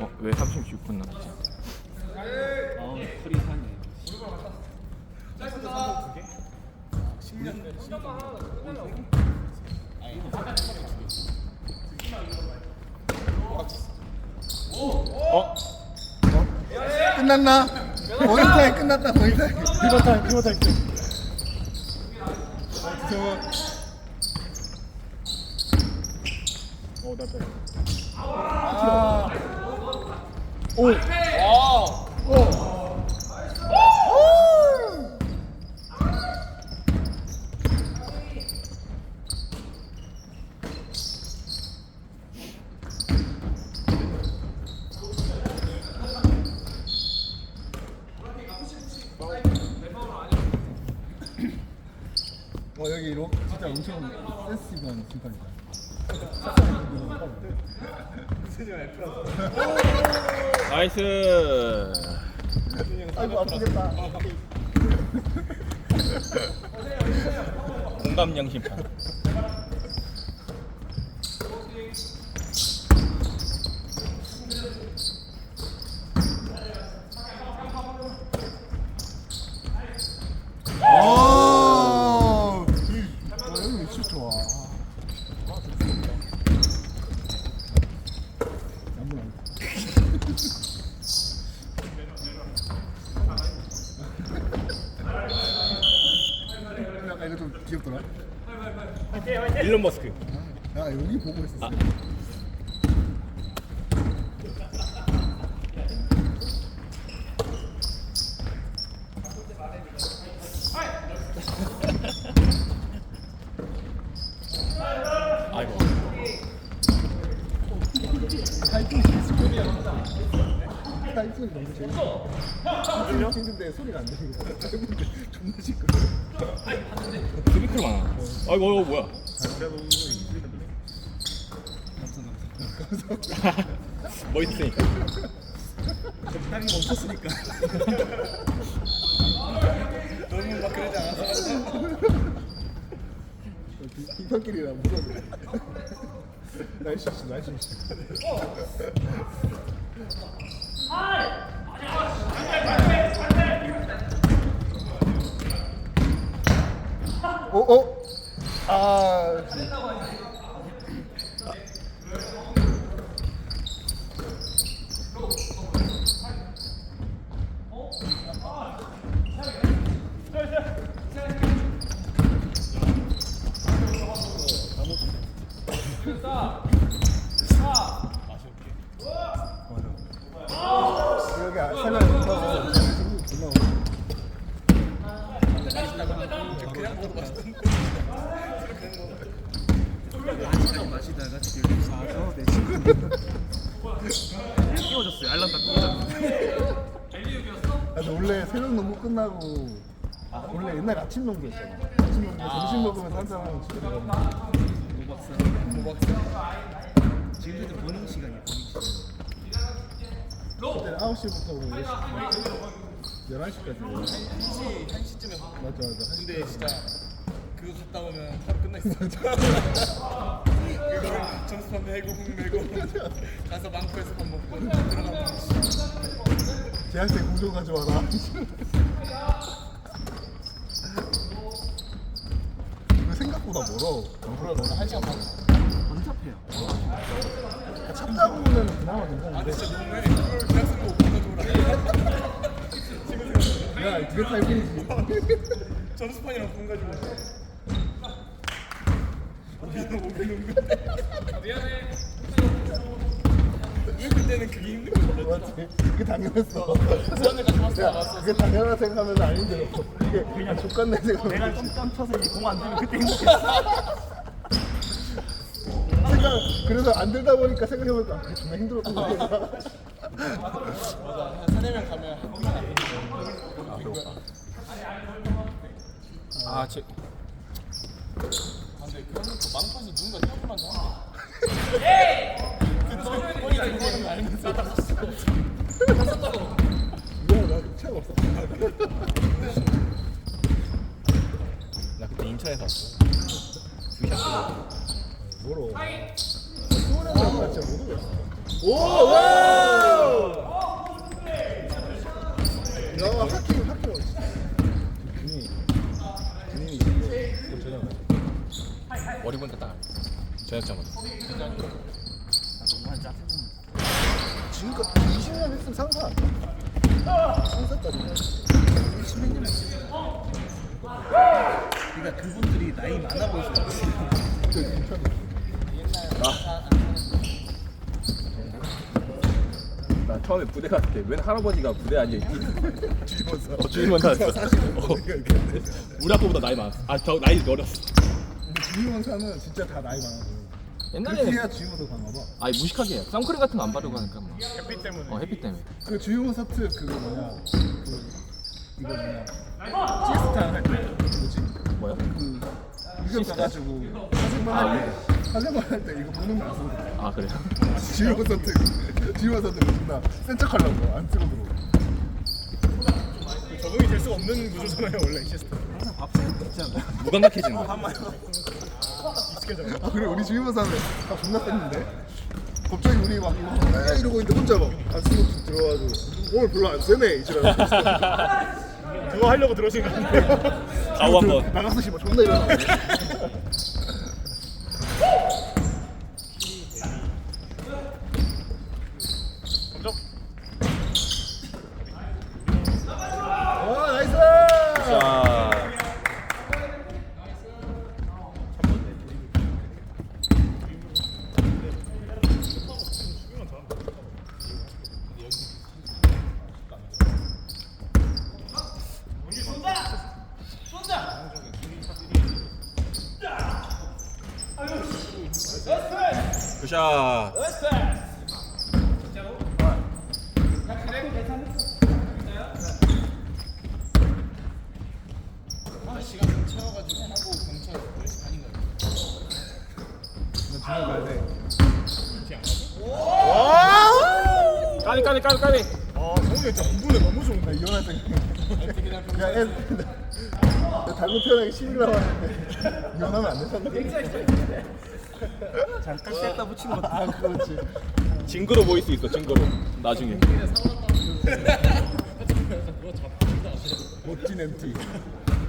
어, 왜 36분 남았지? 아 털이 사네. 어? 끝났나? 원타임 끝났다 원타임 피버 타임 피버 타임 어 나빠 아오어 여기 로, 진짜 엄청 센스 있는 심판이다 나이스. 아이고 아프겠다 공감형 심판. 오 여기 위치 좋아 약간 이거 좀 귀엽더라 일론 머스크. 야 여기 보고 있었어 아이고. 소리야 소리 너무 재밌어 타이핑 찍는데 소리가 안 들리고 존나 시끄러 워 스피커로 많아. 아이고, 이거 뭐야? 멋있으니까. 적당히 멈췄으니까 너무 막 그러지 않아서 빙판길이라 무서워 날씨 씨 날씨 씨 오, 오, 아, 여기 설명 못하고 존나 오네. 마시다가 지금 사서 내 친구 끼워줬어요. 알람 딱 꽂았는데. 아, 근데 원래 새벽 농구 끝나고 아, 원래 옛날 아침 농구였잖아. 아침 농구 점심 먹으면서 한잔 집에 모박사. 모박사. 지금도 버닝 시간이야. 버닝 시간. 그때 9시부터 10시 11시까지 1시, 1시쯤에 맞아 맞아 근데 진짜 그거 갔다 오면 하루 끝나 있어 점수판 메고 훅 메고 가서 망고에서 밥 먹고 들어가면 재학생 공조 가져와라 이거 생각보다 멀어 그래 너는 1시간 반 번잡해요. 차 타고 오면 그나마 괜찮은데 진짜 너무해 그걸 대학생 못 가져오라 야 그게 타이핑이지 점수판이랑 돈 가지고 그게 당연한 생각하면 안 힘들어 이게 그냥 족같네 내가 생각하면 점점 쳐서 이 공 안 되면 그때 행복했어 생각 그래서 안 들다 보니까 생각해보니까 아, 정말 맞아 한 세네 명 가면 안 아, 배고파. 아, 제, 근데 그런 거 망판이 누군가 태워주면 안 돼. 들고 가는 거 아니면서 이거 나 차가 없어 나 그때 인천에서 왔어. 뭐로 수원에서 진짜 못 오겠다 오! 와! 야, 하킹, 하킹. 근이, 근이 이거 전혀 머리 보니까 딱 저녁장 지금까지 20년 했으면 상사? 상사까지 우리 10년 했어. 그러니까 그분들이 나이 많아 보여서 나 처음에 부대 갔을 때 웬 할아버지가 부대 앉아 있지? 주임원사. 어, 주임원사였어. 어. 우리 아빠보다 나이 많았어. 아, 저 나이 어렸어. 근데 주임원사는 진짜 다 나이 많아 보여. 옛날에는 그렇게 해야 주임원사 가나 봐. 아니 무식하게 해. 선크림 같은 거 안 바르고 하니까 뭐. 햇빛 때문에. 어 햇빛 때문에. 그 주임원사 특 그거 뭐냐? 그 이거 뭐냐? 시스타 할때 뭐지? 뭐야? 그 의견 써가지고 사생만 할 때, 사생만 할때 이거 보는 거안 쓰고 아 그래요? 주임원사 특 주임원사 특 존나 센 척 하려고 안 쓰고 들어. 적응이 될 수 없는 구조잖아요 원래 이 시스템. 항상 밥솥 있지 않나요? 무감각해지는 거. 아 그래 우리 주임원사는 다 존나 뺐는데 갑자기 우리 막 이거 막 이러고 있는데 혼자 막안 쓰고 들어가지고 오늘 별로 안 세네 이지라고 그거 하려고 들어오신 거 같은데. 가오 한번. 나가서 씨발 존나 일어나 먼저. 와 나이스 자. 굿 샷. 시간 좀 채워가지고 하고 경찰 10시 반인가요? 주말 가야 돼 까비 까비 까비 까비. 아 성훈이 진짜 공부는 너무 좋은데. 나 이혼할 생각 야 애, 나 닮은 태어나기 11일 남았는데 이혼하면 안 된다는데 잠깐 뺐다 붙인 거아 그렇지 증거로 보일 수 있어 증거로. 나중에. 멋진 MT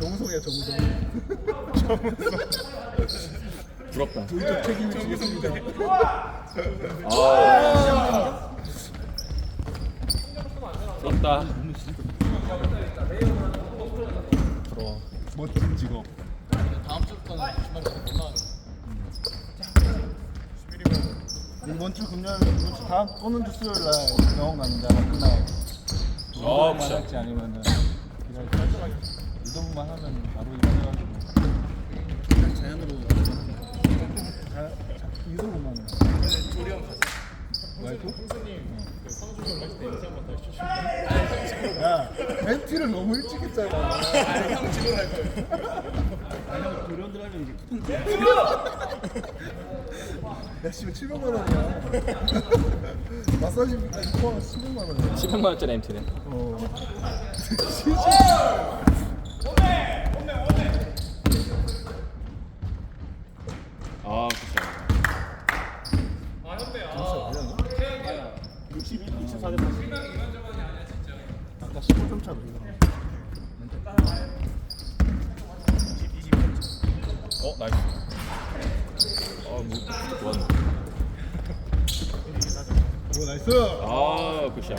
정우성이야 정우성 부럽다. 도의적 책임이 지겠습니다 아. 부럽다. 부러워. 멋진 직업 다음 주부터는 주말에 못 나가는 이번 주 금요일 이번 주 다음 오는 주 수요일 날 가는데 아마 그날 어, 이동만 그쵸. 할지 아니면은. 기다려 이동만 하면 바로 이동해가지고. 그냥 자연으로. 자, 자, 이동만 해 조리원 가자. 와이프? 야 멘트를 너무 일찍 했잖아. 형 집으로 갈 거예요 도련들 하면 이제 쿠폰 야 씨발 700만 원이야. 마사지비까지 포함 700만 원이야. 1000만 원짜리 MT네. 어. 아, 굿샷. 62, 64대 80. 아까 15점 차로 이거 어, 나이스. 아, 뭐, 좋았네. 오 나이스 아, 굿샷.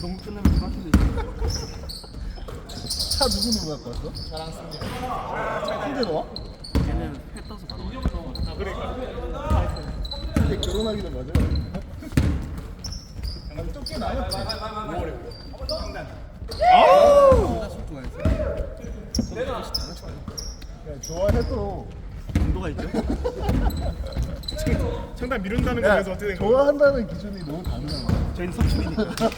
너무 끝나면 차 누구 누구 갖고 왔어? 저랑 승재 차 큰데 너와? 걔는 회 떠서 바로 근데 결혼하기 전 맞아 아니 좀꽤 남았지. 5월에 야, 좋아해도. 정도가 있죠? 상당 미룬다는 야, 거에서 어떻게 된 거야? 좋아한다는 기준이 너무 다르잖아. 저희는 서출이니까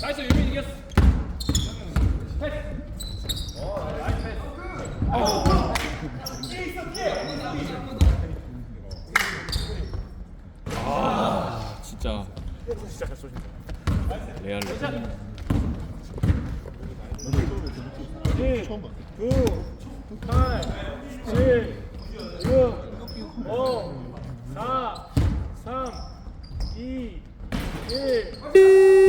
나이스, 유민 이겼어. 진짜 진짜 잘 쏘신다. 레알 레알. 1, 처음 봐. 9, 8, 7, 6, 5, 4, 3, 2, 1.